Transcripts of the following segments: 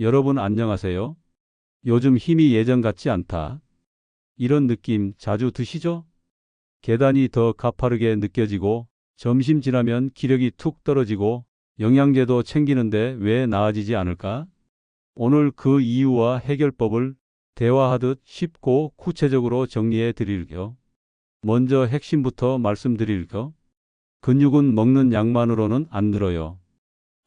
여러분 안녕하세요? 요즘 힘이 예전 같지 않다. 이런 느낌 자주 드시죠? 계단이 더 가파르게 느껴지고 점심 지나면 기력이 툭 떨어지고 영양제도 챙기는데 왜 나아지지 않을까? 오늘 그 이유와 해결법을 대화하듯 쉽고 구체적으로 정리해 드릴게요. 먼저 핵심부터 말씀드릴게요. 근육은 먹는 양만으로는 안 늘어요.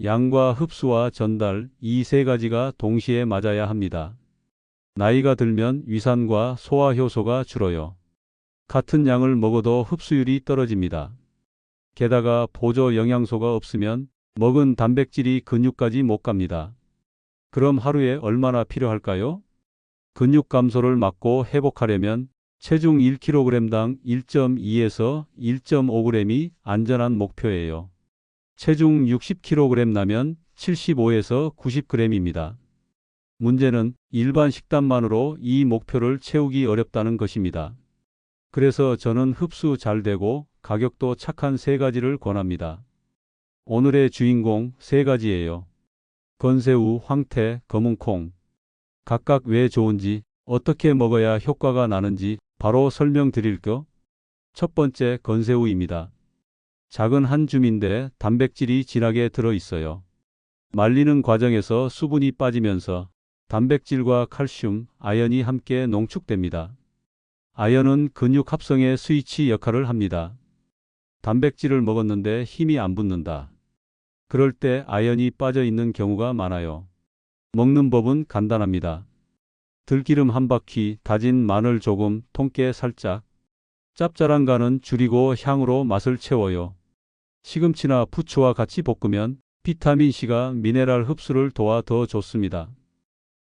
양과 흡수와 전달 이 세 가지가 동시에 맞아야 합니다. 나이가 들면 위산과 소화 효소가 줄어요. 같은 양을 먹어도 흡수율이 떨어집니다. 게다가 보조 영양소가 없으면 먹은 단백질이 근육까지 못 갑니다. 그럼 하루에 얼마나 필요할까요? 근육 감소를 막고 회복하려면 체중 1kg당 1.2에서 1.5g이 안전한 목표예요. 체중 60kg 나면 75에서 90g입니다. 문제는 일반 식단만으로 이 목표를 채우기 어렵다는 것입니다. 그래서 저는 흡수 잘 되고 가격도 착한 세 가지를 권합니다. 오늘의 주인공 세 가지예요. 건새우, 황태, 검은콩. 각각 왜 좋은지, 어떻게 먹어야 효과가 나는지 바로 설명드릴게요. 첫 번째 건새우입니다. 작은 한 줌인데 단백질이 진하게 들어 있어요. 말리는 과정에서 수분이 빠지면서 단백질과 칼슘, 아연이 함께 농축됩니다. 아연은 근육 합성의 스위치 역할을 합니다. 단백질을 먹었는데 힘이 안 붙는다. 그럴 때 아연이 빠져 있는 경우가 많아요. 먹는 법은 간단합니다. 들기름 한 바퀴, 다진 마늘 조금, 통깨 살짝. 짭짤한 간은 줄이고 향으로 맛을 채워요. 시금치나 부추와 같이 볶으면 비타민C가 미네랄 흡수를 도와 더 좋습니다.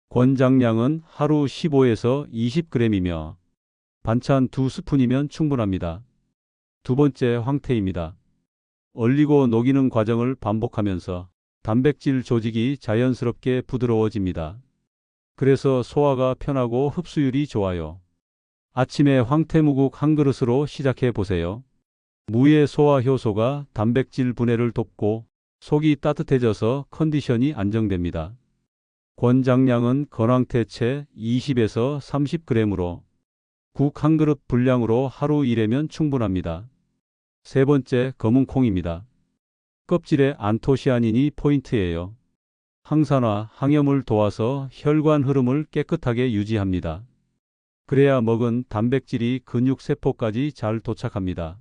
권장량은 하루 15에서 20g이며 반찬 두 스푼이면 충분합니다. 두 번째 황태입니다. 얼리고 녹이는 과정을 반복하면서 단백질 조직이 자연스럽게 부드러워집니다. 그래서 소화가 편하고 흡수율이 좋아요. 아침에 황태무국 한 그릇으로 시작해 보세요. 무의 소화 효소가 단백질 분해를 돕고 속이 따뜻해져서 컨디션이 안정됩니다. 권장량은 건황태채 20에서 30g으로 국 한 그릇 분량으로 하루 일회면 충분합니다. 세 번째 검은 콩입니다. 껍질에 안토시아닌이 포인트예요. 항산화, 항염을 도와서 혈관 흐름을 깨끗하게 유지합니다. 그래야 먹은 단백질이 근육 세포까지 잘 도착합니다.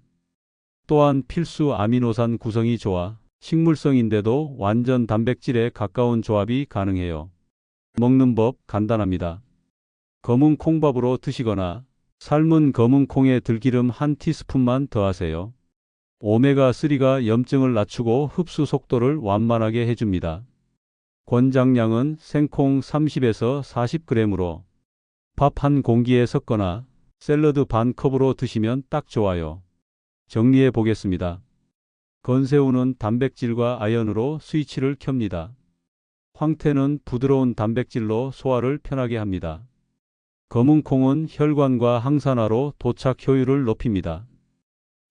또한 필수 아미노산 구성이 좋아 식물성인데도 완전 단백질에 가까운 조합이 가능해요. 먹는 법 간단합니다. 검은 콩밥으로 드시거나 삶은 검은 콩에 들기름 한 티스푼만 더하세요. 오메가3가 염증을 낮추고 흡수 속도를 완만하게 해줍니다. 권장량은 생콩 30에서 40g으로 밥 한 공기에 섞거나 샐러드 반 컵으로 드시면 딱 좋아요. 정리해 보겠습니다. 건새우는 단백질과 아연으로 스위치를 켭니다. 황태는 부드러운 단백질로 소화를 편하게 합니다. 검은 콩은 혈관과 항산화로 도착 효율을 높입니다.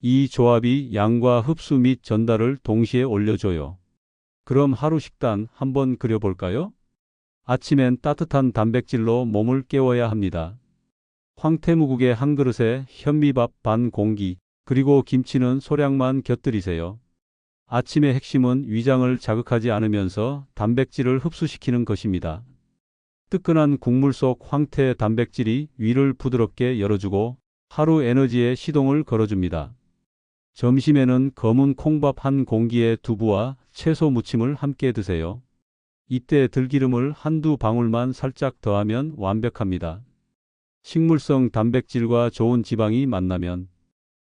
이 조합이 양과 흡수 및 전달을 동시에 올려줘요. 그럼 하루 식단 한번 그려볼까요? 아침엔 따뜻한 단백질로 몸을 깨워야 합니다. 황태무국의 한 그릇에 현미밥 반 공기, 그리고 김치는 소량만 곁들이세요. 아침의 핵심은 위장을 자극하지 않으면서 단백질을 흡수시키는 것입니다. 뜨끈한 국물 속 황태 단백질이 위를 부드럽게 열어주고 하루 에너지에 시동을 걸어줍니다. 점심에는 검은 콩밥 한 공기에 두부와 채소 무침을 함께 드세요. 이때 들기름을 한두 방울만 살짝 더하면 완벽합니다. 식물성 단백질과 좋은 지방이 만나면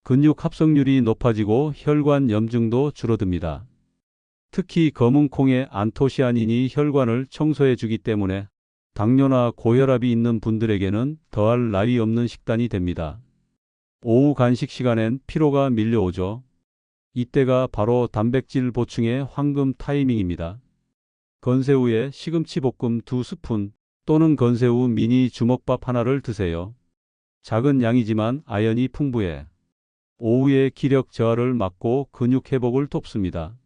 근육 합성률이 높아지고 혈관 염증도 줄어듭니다. 특히 검은 콩의 안토시아닌이 혈관을 청소해 주기 때문에 당뇨나 고혈압이 있는 분들에게는 더할 나위 없는 식단이 됩니다. 오후 간식 시간엔 피로가 밀려오죠. 이때가 바로 단백질 보충의 황금 타이밍입니다. 건새우에 시금치 볶음 두 스푼 또는 건새우 미니 주먹밥 하나를 드세요. 작은 양이지만 아연이 풍부해 오후에 기력 저하를 막고 근육 회복을 돕습니다.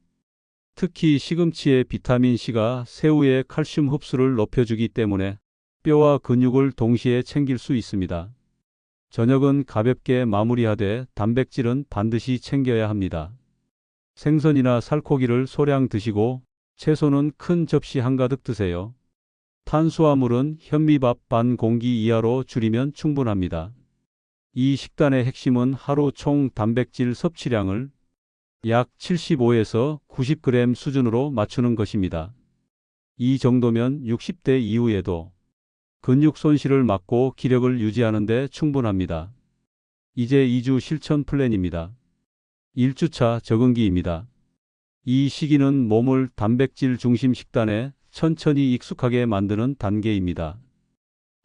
특히 시금치의 비타민 C가 새우의 칼슘 흡수를 높여주기 때문에 뼈와 근육을 동시에 챙길 수 있습니다. 저녁은 가볍게 마무리하되 단백질은 반드시 챙겨야 합니다. 생선이나 살코기를 소량 드시고 채소는 큰 접시 한가득 드세요. 탄수화물은 현미밥 반 공기 이하로 줄이면 충분합니다. 이 식단의 핵심은 하루 총 단백질 섭취량을 약 75에서 90g 수준으로 맞추는 것입니다. 이 정도면 60대 이후에도 근육 손실을 막고 기력을 유지하는 데 충분합니다. 이제 2주 실천 플랜입니다. 1주차 적응기입니다. 이 시기는 몸을 단백질 중심 식단에 천천히 익숙하게 만드는 단계입니다.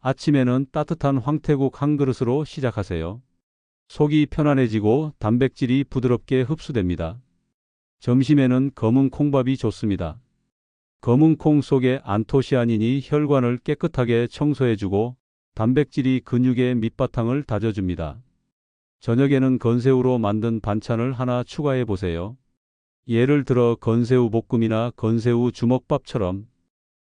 아침에는 따뜻한 황태국 한 그릇으로 시작하세요. 속이 편안해지고 단백질이 부드럽게 흡수됩니다. 점심에는 검은 콩밥이 좋습니다. 검은 콩 속에 안토시아닌이 혈관을 깨끗하게 청소해주고 단백질이 근육의 밑바탕을 다져줍니다. 저녁에는 건새우로 만든 반찬을 하나 추가해 보세요. 예를 들어 건새우 볶음이나 건새우 주먹밥처럼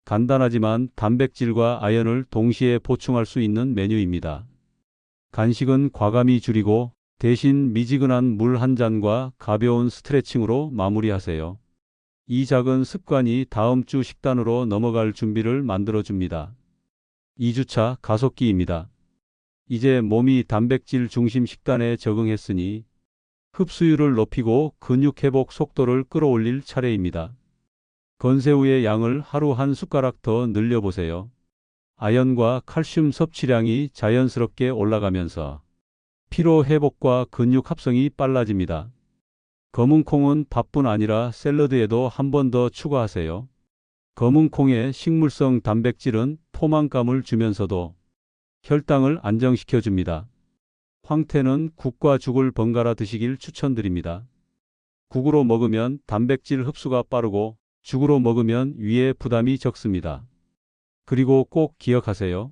간단하지만 단백질과 아연을 동시에 보충할 수 있는 메뉴입니다. 간식은 과감히 줄이고 대신 미지근한 물 한 잔과 가벼운 스트레칭으로 마무리하세요. 이 작은 습관이 다음 주 식단으로 넘어갈 준비를 만들어줍니다. 2주차 가속기입니다. 이제 몸이 단백질 중심 식단에 적응했으니 흡수율을 높이고 근육 회복 속도를 끌어올릴 차례입니다. 건새우의 양을 하루 한 숟가락 더 늘려보세요. 아연과 칼슘 섭취량이 자연스럽게 올라가면서 피로 회복과 근육 합성이 빨라집니다. 검은 콩은 밥뿐 아니라 샐러드에도 한 번 더 추가하세요. 검은 콩의 식물성 단백질은 포만감을 주면서도 혈당을 안정시켜 줍니다. 황태는 국과 죽을 번갈아 드시길 추천드립니다. 국으로 먹으면 단백질 흡수가 빠르고 죽으로 먹으면 위에 부담이 적습니다. 그리고 꼭 기억하세요.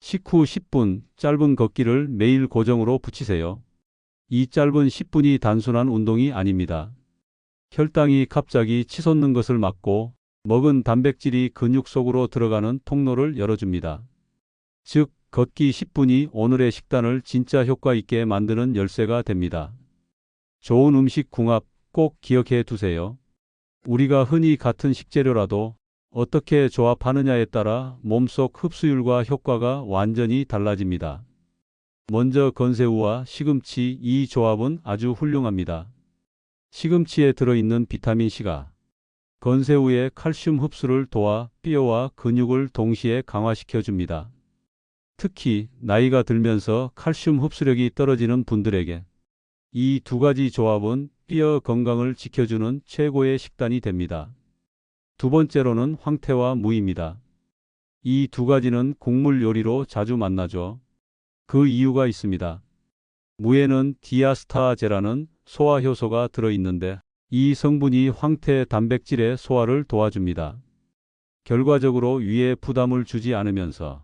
식후 10분 짧은 걷기를 매일 고정으로 붙이세요. 이 짧은 10분이 단순한 운동이 아닙니다. 혈당이 갑자기 치솟는 것을 막고 먹은 단백질이 근육 속으로 들어가는 통로를 열어줍니다. 즉, 걷기 10분이 오늘의 식단을 진짜 효과 있게 만드는 열쇠가 됩니다. 좋은 음식 궁합 꼭 기억해 두세요. 우리가 흔히 같은 식재료라도 어떻게 조합하느냐에 따라 몸속 흡수율과 효과가 완전히 달라집니다. 먼저 건새우와 시금치 이 조합은 아주 훌륭합니다. 시금치에 들어있는 비타민C가 건새우의 칼슘 흡수를 도와 뼈와 근육을 동시에 강화시켜 줍니다. 특히 나이가 들면서 칼슘 흡수력이 떨어지는 분들에게 이 두 가지 조합은 뼈 건강을 지켜주는 최고의 식단이 됩니다. 두 번째로는 황태와 무입니다. 이 두 가지는 곡물 요리로 자주 만나죠. 그 이유가 있습니다. 무에는 디아스타제라는 소화 효소가 들어있는데 이 성분이 황태 단백질의 소화를 도와줍니다. 결과적으로 위에 부담을 주지 않으면서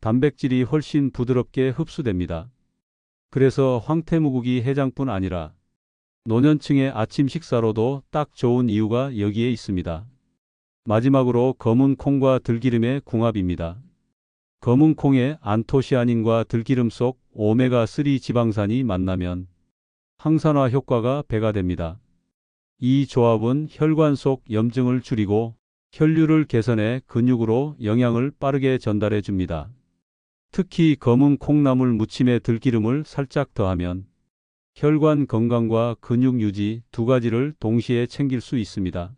단백질이 훨씬 부드럽게 흡수됩니다. 그래서 황태무국이 해장뿐 아니라 노년층의 아침 식사로도 딱 좋은 이유가 여기에 있습니다. 마지막으로 검은 콩과 들기름의 궁합입니다. 검은 콩에 안토시아닌과 들기름 속 오메가3 지방산이 만나면 항산화 효과가 배가 됩니다. 이 조합은 혈관 속 염증을 줄이고 혈류를 개선해 근육으로 영양을 빠르게 전달해 줍니다. 특히 검은 콩나물 무침에 들기름을 살짝 더하면 혈관 건강과 근육 유지 두 가지를 동시에 챙길 수 있습니다.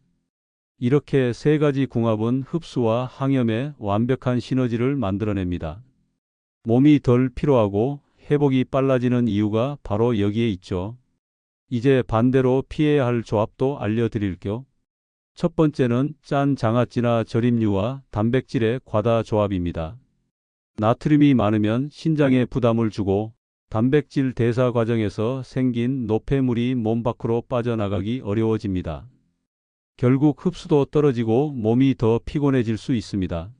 이렇게 세 가지 궁합은 흡수와 항염에 완벽한 시너지를 만들어냅니다. 몸이 덜 피로하고 회복이 빨라지는 이유가 바로 여기에 있죠. 이제 반대로 피해야 할 조합도 알려드릴게요. 첫 번째는 짠 장아찌나 절임류와 단백질의 과다 조합입니다. 나트륨이 많으면 신장에 부담을 주고 단백질 대사 과정에서 생긴 노폐물이 몸 밖으로 빠져나가기 어려워집니다. 결국 흡수도 떨어지고 몸이 더 피곤해질 수 있습니다.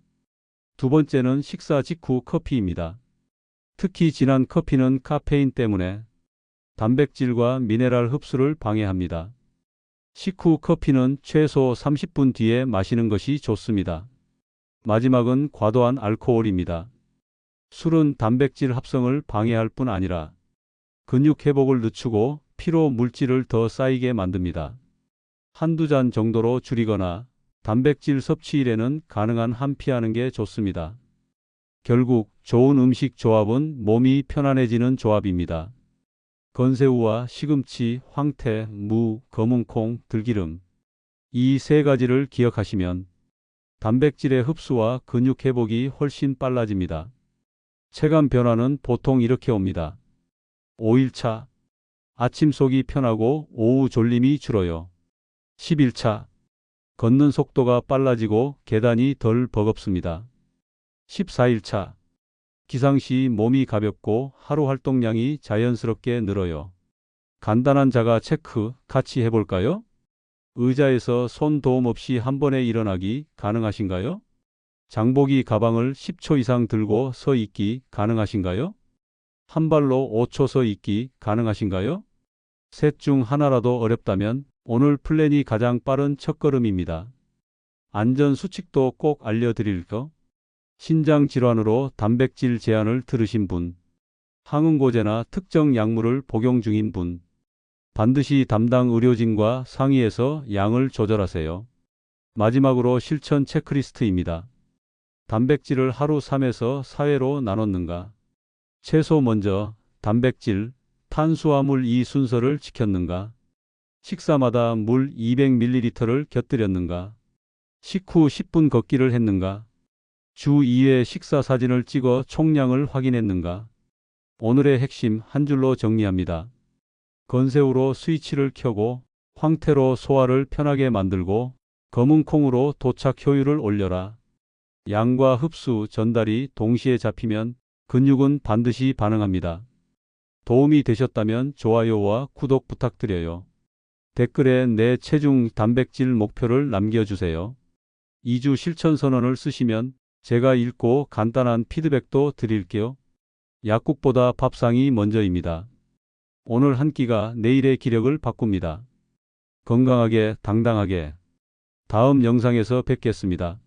두 번째는 식사 직후 커피입니다. 특히 진한 커피는 카페인 때문에 단백질과 미네랄 흡수를 방해합니다. 식후 커피는 최소 30분 뒤에 마시는 것이 좋습니다. 마지막은 과도한 알코올입니다. 술은 단백질 합성을 방해할 뿐 아니라 근육 회복을 늦추고 피로 물질을 더 쌓이게 만듭니다. 한두 잔 정도로 줄이거나 단백질 섭취일에는 가능한 한 피하는 게 좋습니다. 결국 좋은 음식 조합은 몸이 편안해지는 조합입니다. 건새우와 시금치, 황태, 무, 검은콩, 들기름. 이 세 가지를 기억하시면 단백질의 흡수와 근육 회복이 훨씬 빨라집니다. 체감 변화는 보통 이렇게 옵니다. 5일차. 아침 속이 편하고 오후 졸림이 줄어요. 11차. 걷는 속도가 빨라지고 계단이 덜 버겁습니다. 14일차. 기상 시 몸이 가볍고 하루 활동량이 자연스럽게 늘어요. 간단한 자가 체크 같이 해볼까요? 의자에서 손 도움 없이 한 번에 일어나기 가능하신가요? 장보기 가방을 10초 이상 들고 서 있기 가능하신가요? 한 발로 5초 서 있기 가능하신가요? 셋 중 하나라도 어렵다면 오늘 플랜이 가장 빠른 첫걸음입니다. 안전 수칙도 꼭 알려드릴까? 신장 질환으로 단백질 제한을 들으신 분, 항응고제나 특정 약물을 복용 중인 분, 반드시 담당 의료진과 상의해서 양을 조절하세요. 마지막으로 실천 체크리스트입니다. 단백질을 하루 3에서 4회로 나눴는가? 채소 먼저, 단백질, 탄수화물 이 순서를 지켰는가? 식사마다 물 200ml를 곁들였는가? 식후 10분 걷기를 했는가? 주 2회 식사 사진을 찍어 총량을 확인했는가? 오늘의 핵심 한 줄로 정리합니다. 건새우로 스위치를 켜고 황태로 소화를 편하게 만들고 검은 콩으로 도착 효율을 올려라. 양과 흡수, 전달이 동시에 잡히면 근육은 반드시 반응합니다. 도움이 되셨다면 좋아요와 구독 부탁드려요. 댓글에 내 체중 단백질 목표를 남겨주세요. 2주 실천 선언을 쓰시면 제가 읽고 간단한 피드백도 드릴게요. 약국보다 밥상이 먼저입니다. 오늘 한 끼가 내일의 기력을 바꿉니다. 건강하게 당당하게 다음 영상에서 뵙겠습니다.